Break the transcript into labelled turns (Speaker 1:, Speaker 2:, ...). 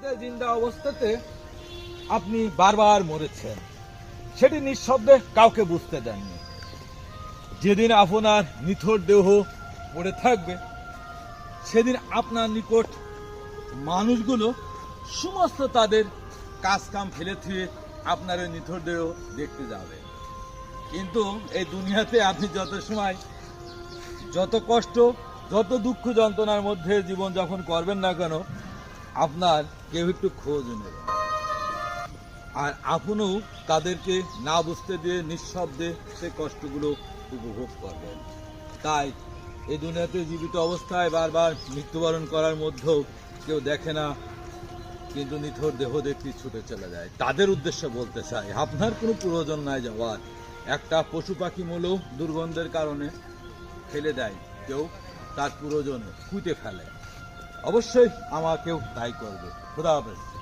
Speaker 1: জিন্দা অবস্থাতে আপনি বারবার মরেছেন। সেটি নিঃশব্দে কাউকে বুঝতে দেননি। যেদিন আপনার নিথর দেহ পড়ে থাকবে, সেদিন আপনার নিকট মানুষগুলো সমস্ত তাদের কাজ কাম ফেলে থুয়ে আপনার ওই নিথর দেহ দেখতে যাবে। কিন্তু এই দুনিয়াতে আপনি যত সময়, যত কষ্ট, যত দুঃখ যন্ত্রণার মধ্যে জীবন যখন করবেন না কেন আপনার কেউ একটু খোঁজ নেবে। আর আপনিও তাদেরকে না বুঝতে দিয়ে, নিঃশব্দে সে কষ্টগুলো উপভোগ করবেন। তাই এই দুনিয়াতে জীবিত অবস্থায় বারবার মৃত্যুবরণ করার মধ্যেও কেউ দেখে না, কিন্তু নিথর দেহ দেখতে ছুটে চলে যায়। তাদের উদ্দেশ্যে বলতে চাই, আপনার কোনো প্রয়োজন নাই যাওয়ার একটা পশু পাখি মূলেও দুর্গন্ধের কারণে ফেলে দেয়। কেউ তার প্রয়োজনে কুইতে ফেলে। অবশ্যই আমাকেও তাই করবে। খোদা হাফেজ।